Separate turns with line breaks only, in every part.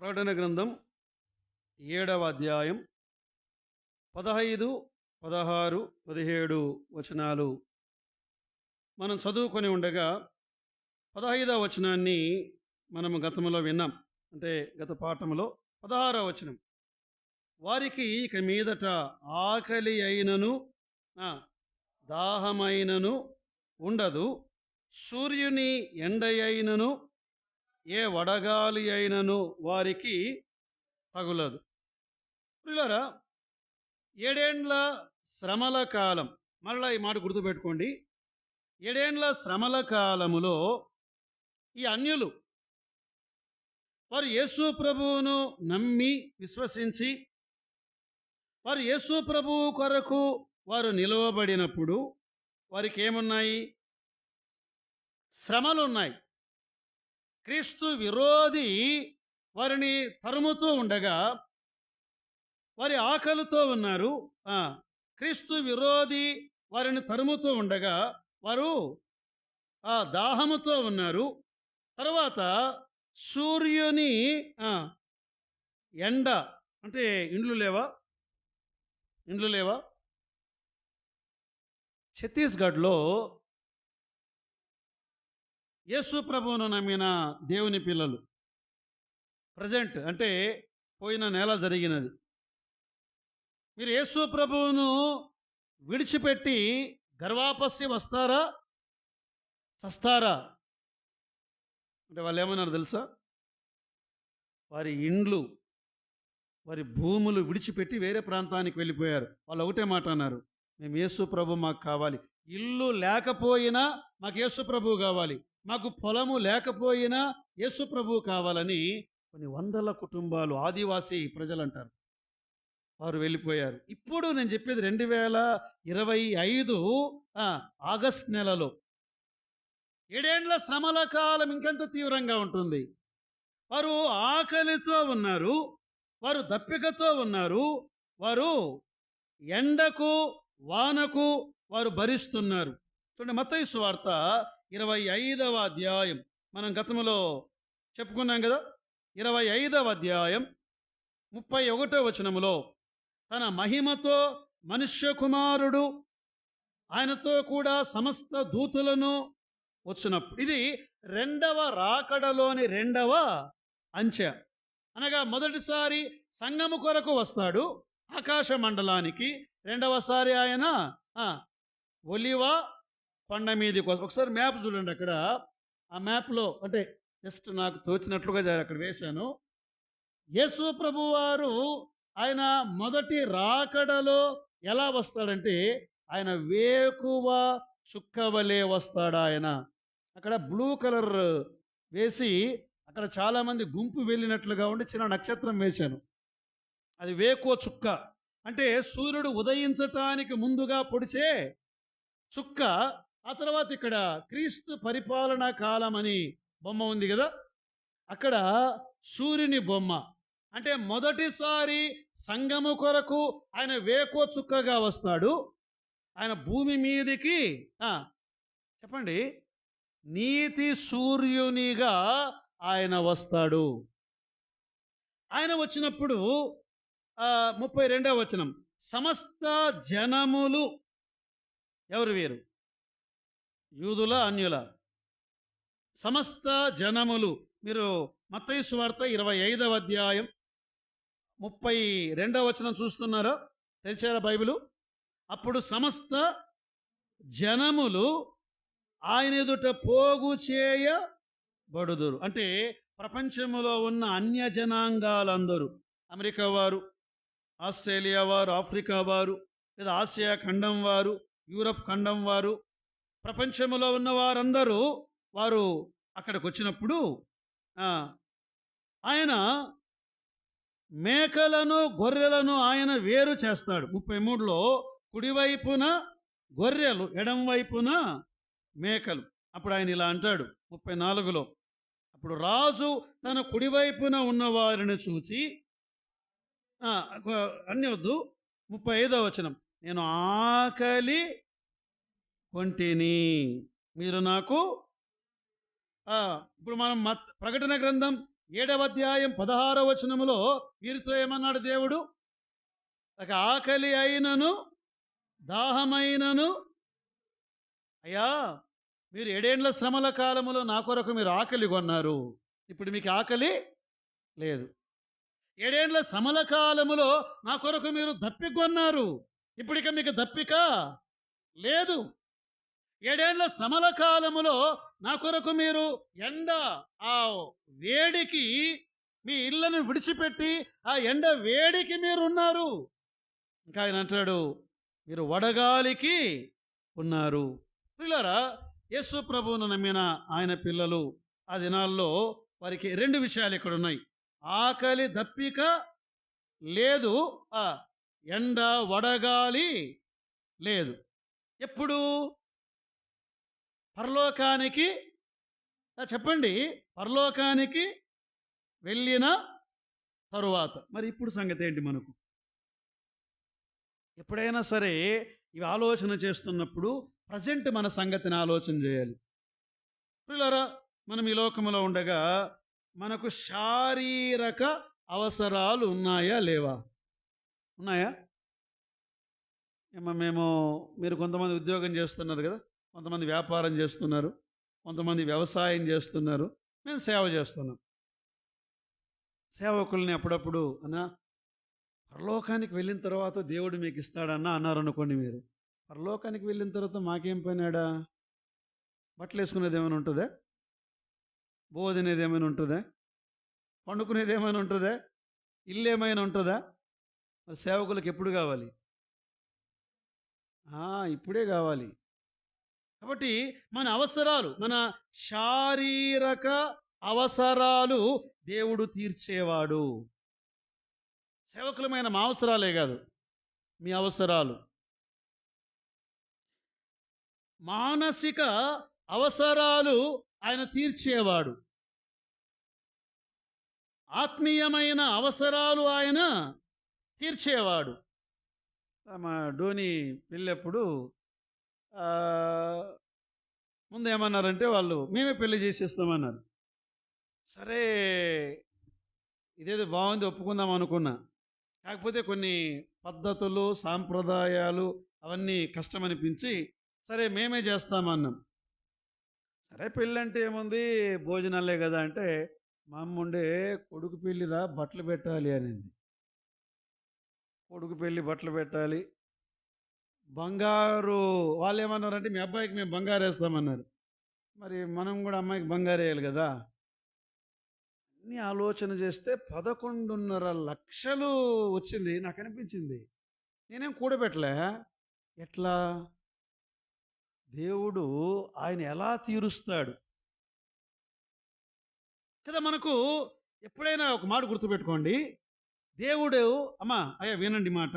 ప్రకటన గ్రంథం ఏడవ అధ్యాయం పదహైదు పదహారు పదిహేడు వచనాలు. మనం చదువుకొని ఉండగా పదహైదవ వచనాన్ని మనము గతంలో విన్నాం. అంటే గత పాఠములో పదహారవ వచనం. వారికి ఇక మీదట ఆకలి అయినను దాహమైనను ఉండదు. సూర్యుని ఎండ అయినను ఏ వడగాలి అయినను వారికి తగులదు. పిల్లరా ఏడేండ్ల శ్రమల కాలం మరలా ఈ మాట గుర్తుపెట్టుకోండి. ఏడేండ్ల శ్రమల కాలములో ఈ అన్యులు వారు యేసు ప్రభువును నమ్మి విశ్వసించి వారు యేసు ప్రభువు కొరకు వారు నిలవబడినప్పుడు వారికి ఏమున్నాయి? శ్రమలు ఉన్నాయి క్రీస్తు విరోధి వారిని తరుముతూ ఉండగా వారి ఆకలితో ఉన్నారు. క్రీస్తు విరోధి వారిని తరుముతూ ఉండగా వారు ఆ దాహముతో ఉన్నారు. తర్వాత సూర్యుని ఎండ అంటే ఇండ్లు లేవా? ఇండ్లు లేవా? ఛత్తీస్గఢ్లో యేసు ప్రభువును నమ్మిన దేవుని పిల్లలు. ప్రజెంట్ అంటే పోయిన నెల జరిగినది. మీరు యేసు ప్రభువును విడిచిపెట్టి గర్వాపస్సి వస్తారా? చస్తారా? అంటే వాళ్ళు ఏమన్నారు తెలుసా? వారి ఇండ్లు వారి భూములు విడిచిపెట్టి వేరే ప్రాంతానికి వెళ్ళిపోయారు. వాళ్ళు ఒకటే మాట అన్నారు. మేము యేసు ప్రభు మాకు కావాలి. ఇల్లు లేకపోయినా మాకు యేసుప్రభువు కావాలి. మాకు పొలము లేకపోయినా యేసుప్రభువు కావాలని కొన్ని వందల కుటుంబాలు ఆదివాసీ ప్రజలు అంటారు వారు వెళ్ళిపోయారు. ఇప్పుడు నేను చెప్పేది రెండు వేల ఇరవై ఐదు ఆగస్ట్ నెలలో. ఏడేండ్ల శ్రమల కాలం ఇంకెంత తీవ్రంగా ఉంటుంది. వారు ఆకలితో ఉన్నారు. వారు దప్పికతో ఉన్నారు. వారు ఎండకు వానకు వారు భరిస్తున్నారు. చూడండి మత్తయి వార్త ఇరవై ఐదవ అధ్యాయం. మనం గతంలో చెప్పుకున్నాం కదా ఇరవై ఐదవ అధ్యాయం ముప్పై ఒకటో వచనములో తన మహిమతో మనుష్య కుమారుడు ఆయనతో కూడా సమస్త దూతులను వచ్చినప్పుడు ఇది రెండవ రాకడలోని రెండవ అంచె. అనగా మొదటిసారి సంగము కొరకు వస్తాడు ఆకాశ మండలానికి రెండవసారి ఆయన ఒలివ కొండ మీదకి కోసం ఒకసారి మ్యాప్ చూడండి అక్కడ. ఆ మ్యాప్లో అంటే జస్ట్ నాకు తోచినట్లుగా అక్కడ వేశాను. యేసు ప్రభు వారు ఆయన మొదటి రాకడలో ఎలా వస్తాడంటే ఆయన వేకువ చుక్కవలే వస్తాడు ఆయన. అక్కడ బ్లూ కలర్ వేసి అక్కడ చాలామంది గుంపు వెళ్ళినట్లుగా ఉండి చిన్న నక్షత్రం వేశాను. అది వేకువ చుక్క. అంటే సూర్యుడు ఉదయించటానికి ముందుగా పొడిచే చుక్క ఆ తర్వాత ఇక్కడ క్రీస్తు పరిపాలనా కాలం అని బొమ్మ ఉంది కదా? అక్కడ సూర్యుని బొమ్మ. అంటే మొదటిసారి సంగము కొరకు ఆయన వేకో చుక్కగా వస్తాడు. ఆయన భూమి మీదికి చెప్పండి. నీతి సూర్యునిగా ఆయన వస్తాడు. ఆయన వచ్చినప్పుడు ముప్పై రెండవ వచనం. సమస్త జనములు ఎవరు వీరు? యూదుల అన్యుల? సమస్త జనములు. మీరు మత్తయి సువార్త ఇరవై ఐదవ అధ్యాయం ముప్పై రెండవ వచనం చూస్తున్నారా? తెరిచారా బైబిలు? అప్పుడు సమస్త జనములు ఆయన ఎదుట పోగు చేయబడుదురు. అంటే ప్రపంచంలో ఉన్న అన్య జనాంగాలందరూ. అమెరికా వారు ఆస్ట్రేలియా వారు ఆఫ్రికా వారు లేదా ఆసియా ఖండం వారు యూరప్ ఖండం వారు ప్రపంచంలో ఉన్న వారందరూ వారు అక్కడికి వచ్చినప్పుడు ఆయన మేకలను గొర్రెలను ఆయన వేరు చేస్తాడు. ముప్పై మూడులో కుడివైపున గొర్రెలు ఎడం వైపున మేకలు. అప్పుడు ఆయన ఇలా అంటాడు ముప్పై నాలుగులో అప్పుడు రాజు తన కుడివైపున ఉన్నవారిని చూచి అన్నీ అన్ని వద్దు ముప్పై ఐదో వచనం నేను ఆకలి కొంటిని. మీరు నాకు ఇప్పుడు మనం మత్ ప్రకటన గ్రంథం ఏడవ అధ్యాయం పదహారవ వచనములో వీరితో ఏమన్నాడు దేవుడు? ఒక ఆకలి అయినను దాహమైనను అయ్యా మీరు ఏడేండ్ల శ్రమల కాలములో నా కొరకు మీరు ఆకలి కొన్నారు? ఇప్పుడు మీకు ఆకలి లేదు. ఏడేండ్ల శ్రమల కాలములో నా కొరకు మీరు దప్పిక కొన్నారు ఇప్పుడు ఇక మీకు దప్పిక లేదు. ఏడేళ్ళ సమలకాలములో కాలములో నా కొరకు మీరు ఎండ ఆ వేడికి మీ ఇళ్ళను విడిచిపెట్టి ఆ ఎండ వేడికి మీరు ఉన్నారు ఇంకా ఆయన అంటాడు మీరు వడగాలికి ఉన్నారు. పిల్లరా యేసు ప్రభువును నమ్మిన ఆయన పిల్లలు ఆ దినాల్లో వారికి రెండు విషయాలు ఇక్కడ ఉన్నాయి ఆకలి దప్పిక లేదు. ఆ ఎండ వడగాలి లేదు. ఎప్పుడు పరలోకానికి చెప్పండి. పరలోకానికి వెళ్ళిన తరువాత. మరి ఇప్పుడు సంగతి ఏంటి మనకు? ఎప్పుడైనా సరే ఇవి ఆలోచన చేస్తున్నప్పుడు ప్రజెంట్ మన సంగతిని ఆలోచన చేయాలి. పిల్లరా మనం ఈ లోకంలో ఉండగా మనకు శారీరక అవసరాలు ఉన్నాయా లేవా? ఉన్నాయా? ఏమో మేము మీరు కొంతమంది ఉద్యోగం చేస్తున్నారు కదా కొంతమంది వ్యాపారం చేస్తున్నారు కొంతమంది వ్యవసాయం చేస్తున్నారు మేము సేవ చేస్తున్నాం. సేవకుల్ని అప్పుడప్పుడు అన్నా పరలోకానికి వెళ్ళిన తర్వాత దేవుడు మీకు ఇస్తాడన్నా అన్నారు అనుకోండి మీరు. పరలోకానికి వెళ్ళిన తర్వాత మాకేం పోయినాడా బట్టలు వేసుకునేది ఏమైనా ఉంటుందా? బోధినేది ఏమైనా ఉంటుందా? పండుకునేది ఏమైనా ఉంటుందా? ఇల్లు ఏమైనా ఉంటుందా? మరి సేవకులకు ఎప్పుడు కావాలి? ఇప్పుడే కావాలి. కాబట్టి మన అవసరాలు మన శారీరక అవసరాలు దేవుడు తీర్చేవాడు. సేవకులమైన మా అవసరాలే కాదు మీ అవసరాలు. మానసిక అవసరాలు ఆయన తీర్చేవాడు. ఆత్మీయమైన అవసరాలు ఆయన తీర్చేవాడు. మా డోని పెళ్ళప్పుడు ముందు ఏమన్నారంటే వాళ్ళు మేమే పెళ్ళి చేసేస్తామన్నారు. సరే ఇదేదో బాగుంది ఒప్పుకుందాం అనుకున్నా. కాకపోతే కొన్ని పద్ధతులు సాంప్రదాయాలు అవన్నీ కష్టం అనిపించి సరే మేమే చేస్తామన్నాం. సరే పెళ్ళి అంటే ఏముంది? భోజనాలే కదా అంటే మా అమ్మ ఉండే కొడుకు పెళ్ళిరా బట్టలు పెట్టాలి అనింది. కొడుకు పెళ్ళి బట్టలు పెట్టాలి. బంగారు వాళ్ళు ఏమన్నారంటే మీ అబ్బాయికి మేము బంగారు వేస్తామన్నారు. మరి మనం కూడా అమ్మాయికి బంగారు వేయాలి కదా? అన్ని ఆలోచన చేస్తే పదకొండున్నర లక్షలు వచ్చింది నాకు అనిపించింది. నేనేం కూడబెట్టలే. ఎట్లా? దేవుడు ఆయన ఎలా తీరుస్తాడు? కదా మనకు ఎప్పుడైనా ఒక మాట గుర్తుపెట్టుకోండి. దేవుడు అమ్మా అయ్యా వినండి మాట.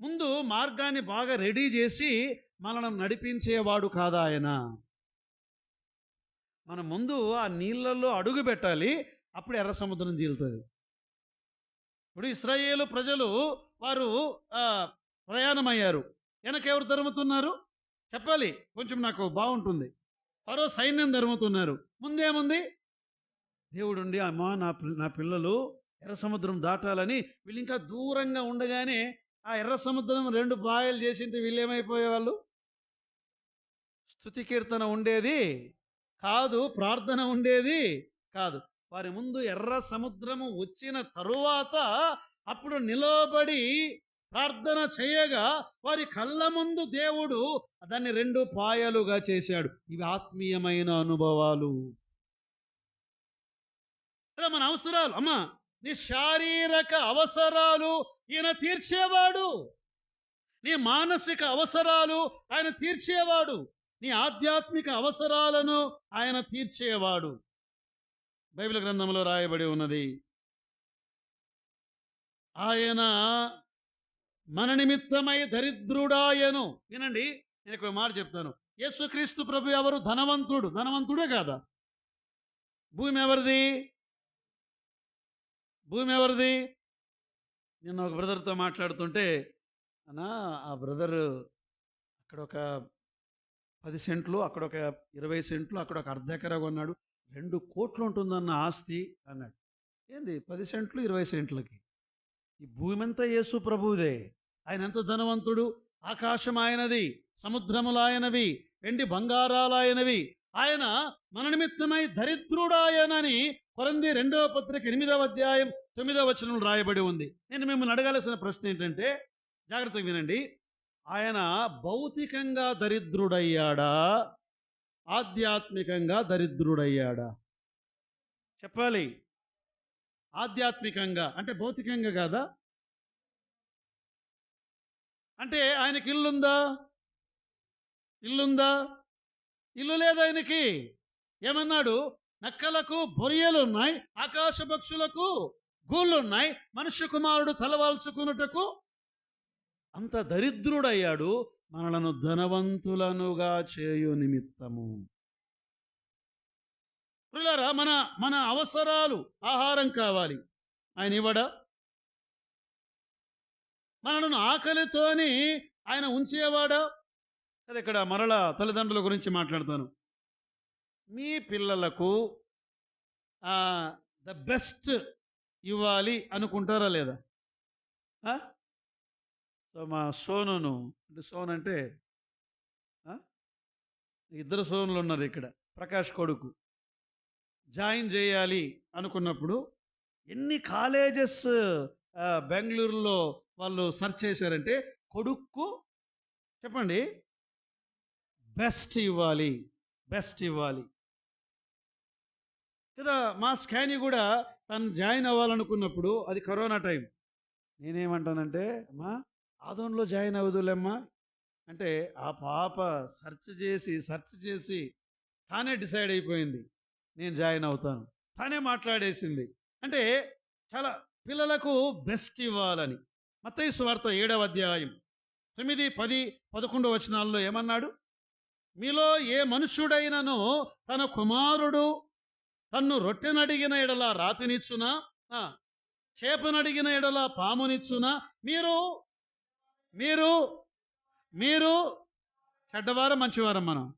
ముందు మార్గాన్ని బాగా రెడీ చేసి మనల్ని నడిపించేవాడు కాదా ఆయన? మనం ముందు ఆ నీళ్ళల్లో అడుగు పెట్టాలి అప్పుడు ఎర్ర సముద్రం చీలుతుంది ఇప్పుడు ఇస్రాయేలు ప్రజలు వారు ప్రయాణమయ్యారు. వెనకెవరు తరుముతున్నారు? చెప్పాలి కొంచెం నాకు బాగుంటుంది. మరో సైన్యం తరుముతున్నారు. ముందేముంది? దేవుడుండి అమ్మా నా పిల్ల- నా పిల్లలు ఎర్ర సముద్రం దాటాలని వీళ్ళు ఇంకా దూరంగా ఉండగానే ఆ ఎర్ర సముద్రం రెండు బాయలు చేసింటే వీళ్ళు ఏమైపోయేవాళ్ళు స్థుతి కీర్తన ఉండేది కాదు ప్రార్థన ఉండేది కాదు. వారి ముందు ఎర్ర సముద్రము వచ్చిన తరువాత అప్పుడు నిలబడి ప్రార్థన చేయగా వారి కళ్ళ ముందు దేవుడు దాన్ని రెండు పాయలుగా చేశాడు. ఇవి ఆత్మీయమైన అనుభవాలు. మన అవసరాలు. అమ్మా! నీ శారీరక అవసరాలు ఈయన తీర్చేవాడు. నీ మానసిక అవసరాలు ఆయన తీర్చేవాడు. నీ ఆధ్యాత్మిక అవసరాలను ఆయన తీర్చేవాడు. బైబిల్ గ్రంథంలో రాయబడి ఉన్నది ఆయన మన నిమిత్తమై దరిద్రుడాయను. వినండి నేను ఇక్కడ మాట చెప్తాను. యేసుక్రీస్తు ప్రభు ఎవరు? ధనవంతుడు. ధనవంతుడే కాదా? భూమి ఎవరిది? భూమి ఎవరిది నిన్న ఒక బ్రదర్తో మాట్లాడుతుంటే అన్నా ఆ బ్రదర్ అక్కడ ఒక పది సెంట్లు అక్కడ ఒక ఇరవై సెంట్లు అక్కడ ఒక అర్ధ ఎకరా కొన్నాడు. రెండు కోట్లు ఉంటుందన్న ఆస్తి అన్నాడు. ఏంది? పది సెంట్లు ఇరవై సెంట్లకి? ఈ భూమి అంతా యేసు ప్రభువుదే. ఆయన ఎంత ధనవంతుడు? ఆకాశం ఆయనది సముద్రములాయనవి వెండి బంగారాలు ఆయనవి. ఆయన మన నిమిత్తమై దరిద్రుడాయనని కొరంది రెండవ పత్రిక ఎనిమిదవ అధ్యాయం తొమ్మిదవ వచనం రాయబడి ఉంది. నేను మిమ్మల్ని అడగాల్సిన ప్రశ్న ఏంటంటే జాగ్రత్తగా వినండి. ఆయన భౌతికంగా దరిద్రుడయ్యాడా? ఆధ్యాత్మికంగా దరిద్రుడయ్యాడా? చెప్పాలి. ఆధ్యాత్మికంగా అంటే భౌతికంగా కాదా? అంటే ఆయనకి ఇల్లుందా? ఇల్లుందా? ఇల్లు లేదు ఆయనకి? ఏమన్నాడు? నక్కలకు బొరియలు ఉన్నాయి ఆకాశ పక్షులకు గూళ్ళు ఉన్నాయి. మనుష్య కుమారుడు తలవాల్చుకున్నటకు అంత దరిద్రుడయ్యాడు. మనలను ధనవంతులనుగా చేయు నిమిత్తము. ప్రియులారా మన మన అవసరాలు ఆహారం కావాలి. ఆయన ఇవ్వడా? మనలను ఆకలితోని ఆయన ఉంచేవాడా? అది ఇక్కడ మరలా తల్లిదండ్రుల గురించి మాట్లాడతాను. మీ పిల్లలకు ద బెస్ట్ ఇవ్వాలి అనుకుంటారా లేదా? సో మా సోనును అంటే సోన్ అంటే ఇద్దరు సోనులు ఉన్నారు ఇక్కడ ప్రకాష్ కొడుకు. జాయిన్ చేయాలి అనుకున్నప్పుడు ఎన్ని కాలేజెస్ బెంగళూరులో వాళ్ళు సెర్చ్ చేశారంటే కొడుక్కు చెప్పండి బెస్ట్ ఇవ్వాలి బెస్ట్ ఇవ్వాలి. కదా మా స్కానీ కూడా తను జాయిన్ అవ్వాలనుకున్నప్పుడు అది కరోనా టైం. నేనేమంటానంటే అమ్మా ఆదోన్లో జాయిన్ అవ్వదులేమ్మా. అంటే ఆ పాప సెర్చ్ చేసి సెర్చ్ చేసి తానే డిసైడ్ అయిపోయింది నేను జాయిన్ అవుతాను. తానే మాట్లాడేసింది. అంటే చాలా పిల్లలకు బెస్ట్ ఇవ్వాలని. మత్తయి సువార్త ఏడవ అధ్యాయం. తొమ్మిది పది పదకొండు వచనాల్లో ఏమన్నాడు? మీలో ఏ మనుష్యుడైనను తన కుమారుడు తన్ను రొట్టెనడిగిన ఎడల రాతినిచ్చునా? చేపనడిగిన ఎడల పామునిచ్చునా? మీరు మీరు మీరు చెడ్డవారం మంచివారం మనం.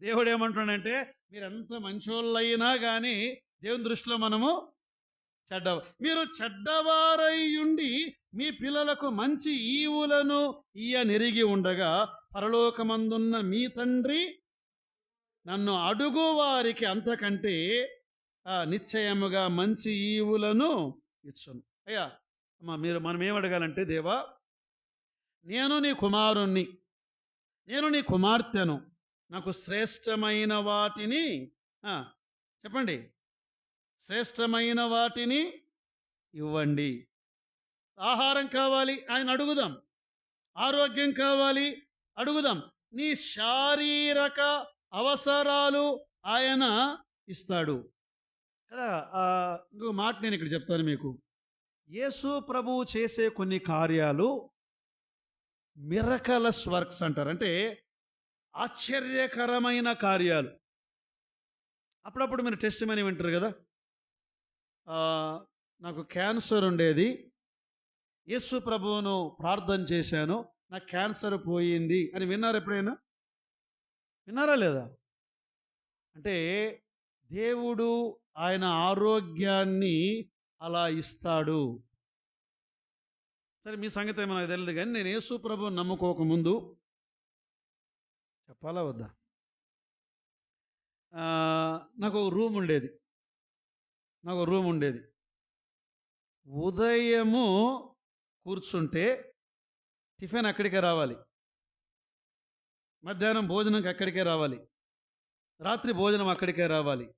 దేవుడు ఏమంటున్నాడంటే మీరు ఎంత మంచోళ్ళైనా కానీ దేవుని దృష్టిలో మనము చెడ్డ మీరు చెడ్డవారై ఉండి మీ పిల్లలకు మంచి ఈవులను ఇయ్య నెరిగి ఉండగా పరలోకమందున్న మీ తండ్రి నన్ను అడుగు వారికి అంతకంటే నిశ్చయముగా మంచి ఈవులను ఇచ్చును. అయ్యా అమ్మా మీరు మనం ఏం అడగాలంటే దేవా నేను నీ కుమారుణ్ణి నేను నీ కుమార్తెను నాకు శ్రేష్టమైన వాటిని చెప్పండి. శ్రేష్టమైన వాటిని ఇవ్వండి. ఆహారం కావాలి ఆయన అడుగుదాం. ఆరోగ్యం కావాలి అడుగుదాం. నీ శారీరక అవసరాలు ఆయన ఇస్తాడు. కదా ఇంకొక మాట నేను ఇక్కడ చెప్తాను మీకు. యేసు ప్రభువు చేసే కొన్ని కార్యాలు మిరకలస్ వర్క్స్ అంటారు. అంటే ఆశ్చర్యకరమైన కార్యాలు. అప్పుడప్పుడు మీరు టెస్ట్ మనీ వింటారు కదా. నాకు క్యాన్సర్ ఉండేది. యేసు ప్రభువును ప్రార్థన చేశాను. నాకు క్యాన్సర్ పోయింది అని విన్నారు ఎప్పుడైనా? విన్నారా లేదా? అంటే దేవుడు ఆయన ఆరోగ్యాన్ని అలా ఇస్తాడు. సరే మీ సంగతి ఏమో నాకు తెలియదు కానీ నేను యేసు ప్రభు నమ్ముకోకముందు చెప్పాలా వద్దా? నాకు ఒక రూమ్ ఉండేది. నాకు ఒక రూమ్ ఉండేది. ఉదయము కూర్చుంటే టిఫిన్ అక్కడికే రావాలి. మధ్యాహ్నం భోజనంకి అక్కడికే రావాలి? రాత్రి భోజనం అక్కడికే రావాలి.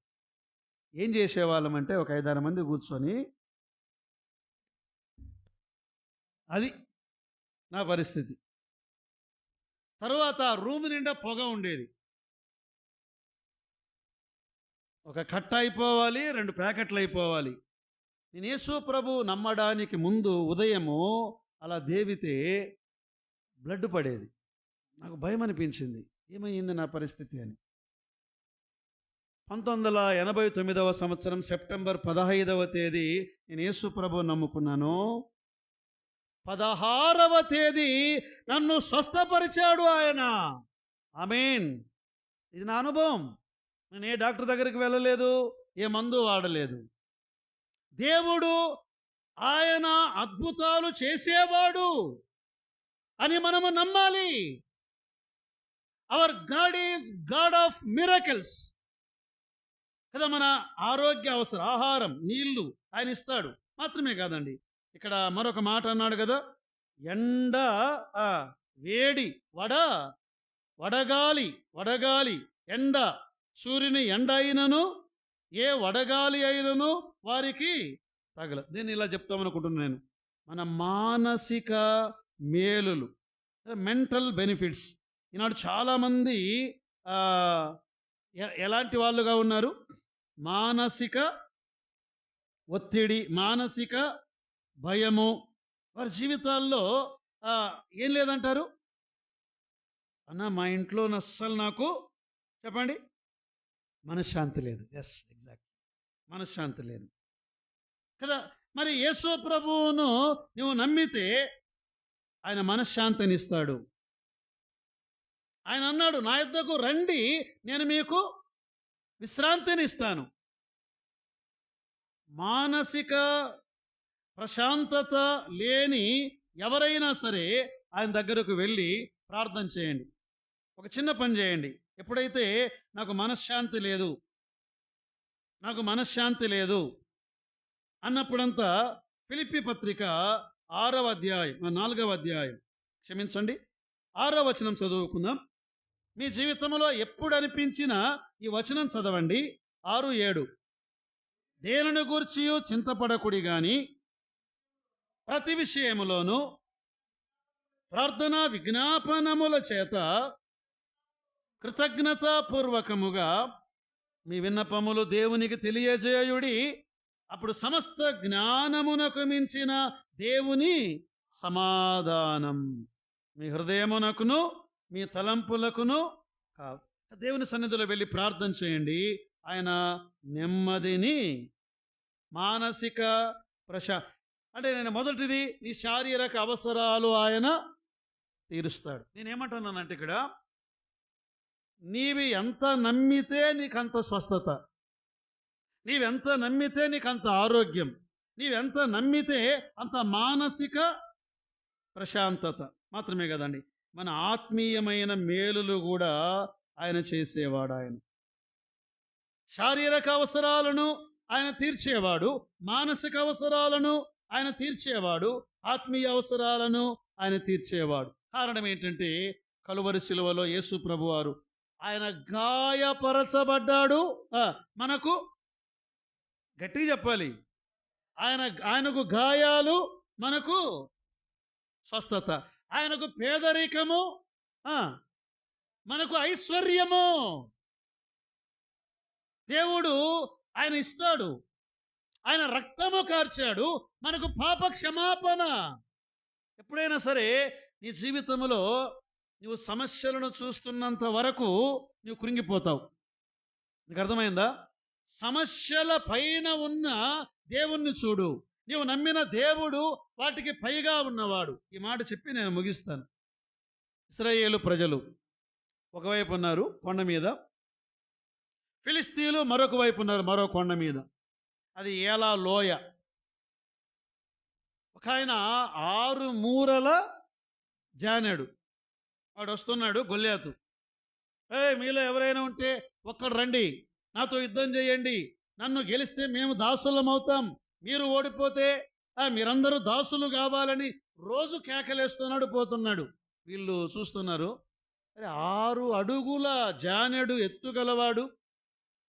ఏం చేసేవాళ్ళం అంటే ఒక ఐదారు మంది కూర్చొని అది నా పరిస్థితి. తర్వాత రూమ్ నిండా పొగ ఉండేది. ఒక కట్ట అయిపోవాలి రెండు ప్యాకెట్లు అయిపోవాలి. నేను యేసు ప్రభు నమ్మడానికి ముందు ఉదయము అలా దేవితే బ్లడ్ పడేది. నాకు భయం అనిపించింది ఏమైంది నా పరిస్థితి అని. పంతొమ్మిది వందల ఎనభై తొమ్మిదవ సంవత్సరం సెప్టెంబర్ పదహైదవ తేదీ నేను యేసు ప్రభు నమ్ముకున్నాను. పదహారవ తేదీ నన్ను స్వస్థపరిచాడు ఆయన. ఆమెన్. ఇది నా అనుభవం. నేను ఏ డాక్టర్ దగ్గరికి వెళ్ళలేదు ఏ మందు వాడలేదు. దేవుడు ఆయన అద్భుతాలు చేసేవాడు అని మనము నమ్మాలి. Our God is God of miracles కదా మన ఆరోగ్య అవసరం ఆహారం నీళ్ళు ఆయన ఇస్తాడు. మాత్రమే కాదండి. ఇక్కడ మరొక మాట అన్నాడు కదా ఎండ వేడి వడ వడగాలి వడగాలి ఎండ. సూర్యుని ఎండ అయినను ఏ వడగాలి అయినను వారికి తగల. నేను ఇలా చెప్తామనుకుంటున్నాను నేను. మన మానసిక మేలులు మెంటల్ బెనిఫిట్స్. ఈనాడు చాలామంది ఎ- ఎలాంటి వాళ్ళుగా ఉన్నారు? మానసిక ఒత్తిడి మానసిక భయము. వారి జీవితాల్లో ఏం లేదంటారు? అన్న మా ఇంట్లో అస్సలు నాకు చెప్పండి. మనశ్శాంతి లేదు. ఎస్ ఎగ్జాక్ట్ మనశ్శాంతి లేదు. కదా మరి యేసు ప్రభువును నువ్వు నమ్మితే ఆయన మనశ్శాంతిని ఇస్తాడు ఆయన అన్నాడు నా యుద్ధకు రండి నేను మీకు విశ్రాంతిని ఇస్తాను మానసిక ప్రశాంతత లేని ఎవరైనా సరే ఆయన దగ్గరకు వెళ్ళి ప్రార్థన చేయండి. ఒక చిన్న పని చేయండి. ఎప్పుడైతే నాకు మనశ్శాంతి లేదు నాకు మనశ్శాంతి లేదు అన్నప్పుడంతా ఫిలిపి పత్రిక ఆరవ అధ్యాయం నాలుగవ అధ్యాయం. క్షమించండి. ఆరో వచనం చదువుకుందాం. మీ జీవితంలో ఎప్పుడు అనిపించినా ఈ వచనం చదవండి. ఆరు ఏడు. దేనిని గూర్చి చింతపడకుడి గాని ప్రతి విషయములోనూ ప్రార్థన విజ్ఞాపనముల చేత కృతజ్ఞతాపూర్వకముగా మీ విన్నపములు దేవునికి తెలియజేయుడి. అప్పుడు సమస్త జ్ఞానమునకు మించిన దేవుని సమాధానం. మీ హృదయమునకును మీ తలంపులకును కావు. దేవుని సన్నిధిలో వెళ్ళి ప్రార్థన చేయండి. ఆయన నెమ్మదిని మానసిక ప్రశా అంటే నేను మొదటిది నీ శారీరక అవసరాలు ఆయన తీరుస్తాడు. నేనేమంటున్నానంటే ఇక్కడ నీవి ఎంత నమ్మితే నీకంత స్వస్థత. నీవెంత నమ్మితే నీకంత ఆరోగ్యం. నీవెంత నమ్మితే అంత మానసిక ప్రశాంతత. మాత్రమే కదండి. మన ఆత్మీయమైన మేలులు కూడా ఆయన చేసేవాడు ఆయన. శారీరక అవసరాలను ఆయన తీర్చేవాడు మానసిక అవసరాలను ఆయన తీర్చేవాడు ఆత్మీయ అవసరాలను ఆయన తీర్చేవాడు. కారణం ఏంటంటే కలువరి శిలువలో యేసు ప్రభువారు ఆయన గాయపరచబడ్డాడు. మనకు గట్టిగా చెప్పాలి. ఆయన ఆయనకు గాయాలు మనకు స్వస్థత. ఆయనకు పేదరికము ఆ, మనకు ఐశ్వర్యము. దేవుడు ఆయన ఇస్తాడు. ఆయన రక్తము కార్చాడు. మనకు పాప క్షమాపణ. ఎప్పుడైనా సరే నీ జీవితంలో నువ్వు సమస్యలను చూస్తున్నంత వరకు నువ్వు కృంగిపోతావు. నీకు అర్థమైందా? సమస్యల పైన ఉన్న దేవుణ్ణి చూడు. నీవు నమ్మిన దేవుడు వాటికి పైగా ఉన్నవాడు. ఈ మాట చెప్పి నేను ముగిస్తాను. ఇస్రాయేలు ప్రజలు ఒకవైపు ఉన్నారు కొండ మీద. ఫిలిస్తీన్లు మరొక వైపు ఉన్నారు మరో కొండ మీద. అది ఏలా లోయ. ఒక ఆయన ఆరు మూరల జానాడు. వాడు వస్తున్నాడు గొల్లాతు. ఏ మీలో ఎవరైనా ఉంటే ఒక్కడు రండి. నాతో యుద్ధం చేయండి. నన్ను గెలిస్తే మేము దాసులం అవుతాం. మీరు ఓడిపోతే మీరందరూ దాసులు కావాలని రోజు కేకలేస్తున్నాడు పోతున్నాడు. వీళ్ళు చూస్తున్నారు. అరే ఆరు అడుగుల జానెడు ఎత్తుగలవాడు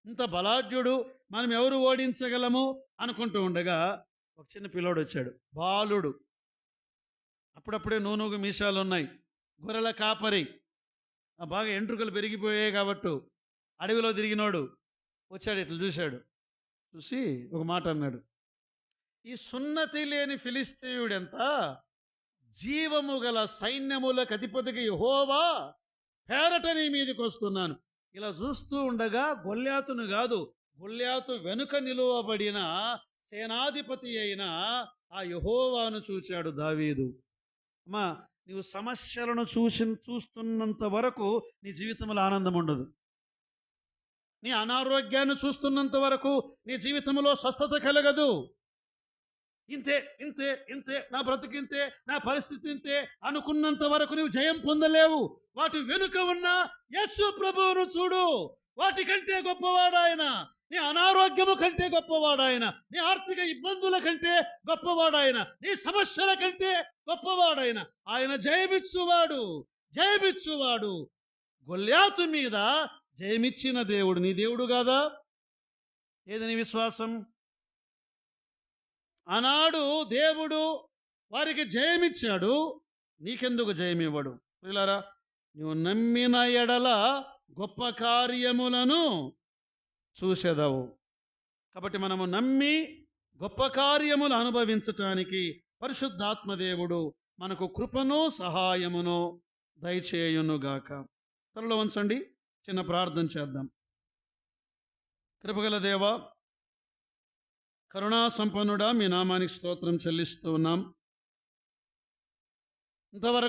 ఇంత బలాఢ్యుడు మనం ఎవరు ఓడించగలము అనుకుంటూ ఉండగా ఒక చిన్న పిల్లోడు వచ్చాడు బాలుడు. అప్పుడప్పుడే నూనూగు మీసాలు ఉన్నాయి గొర్రెల కాపరి. బాగా ఎంట్రుకలు పెరిగిపోయాయి కాబట్టి అడవిలో తిరిగినోడు వచ్చాడు ఇట్లా చూశాడు. చూసి ఒక మాట అన్నాడు ఈ సున్నతి లేని ఫిలిస్తీయుడెంత? జీవము గల సైన్యములకు అధిపతికి యహోవా పేరట నీ మీదకి వస్తున్నాను ఇలా చూస్తూ ఉండగా గొల్లాతును కాదు గొల్లాతు వెనుక నిలువబడిన సేనాధిపతి అయిన ఆ యహోవాను చూచాడు దావీదు. అమ్మా నీవు సమస్యలను చూసి చూస్తున్నంత వరకు నీ జీవితంలో ఆనందం ఉండదు. నీ అనారోగ్యాన్ని చూస్తున్నంత వరకు నీ జీవితంలో స్వస్థత కలగదు. ఇంతే ఇంతే ఇంతే నా బ్రతికింతే నా పరిస్థితి ఇంతే అనుకున్నంత వరకు నువ్వు జయం పొందలేవు. వాటి వెనుక ఉన్న యస్సు ప్రభువును చూడు. వాటికంటే గొప్పవాడాయన. నీ అనారోగ్యము కంటే గొప్పవాడాయన. నీ ఆర్థిక ఇబ్బందుల కంటే గొప్పవాడాయన. నీ సమస్యల కంటే గొప్పవాడాయన. ఆయన జయమిచ్చువాడు జయమిచ్చువాడు. గొల్యాతు మీద జయమిచ్చిన దేవుడు నీ దేవుడు కాదా? ఏది నీ విశ్వాసం? ఆనాడు దేవుడు వారికి జయమిచ్చాడు నీకెందుకు జయమివ్వడు? ప్రియులారా నువ్వు నమ్మిన ఎడల గొప్ప కార్యములను చూసేదవు. కాబట్టి మనము నమ్మి గొప్ప కార్యములు అనుభవించటానికి పరిశుద్ధాత్మదేవుడు మనకు కృపను సహాయమును దయచేయునుగాక. త్వరలో ఉంచండి చిన్న ప్రార్థన చేద్దాం. కృపగల దేవ కరుణా సంపన్నుడా మీ నామానికి స్తోత్రం చెల్లిస్తూ ఉన్నాం. ఇంతవరకు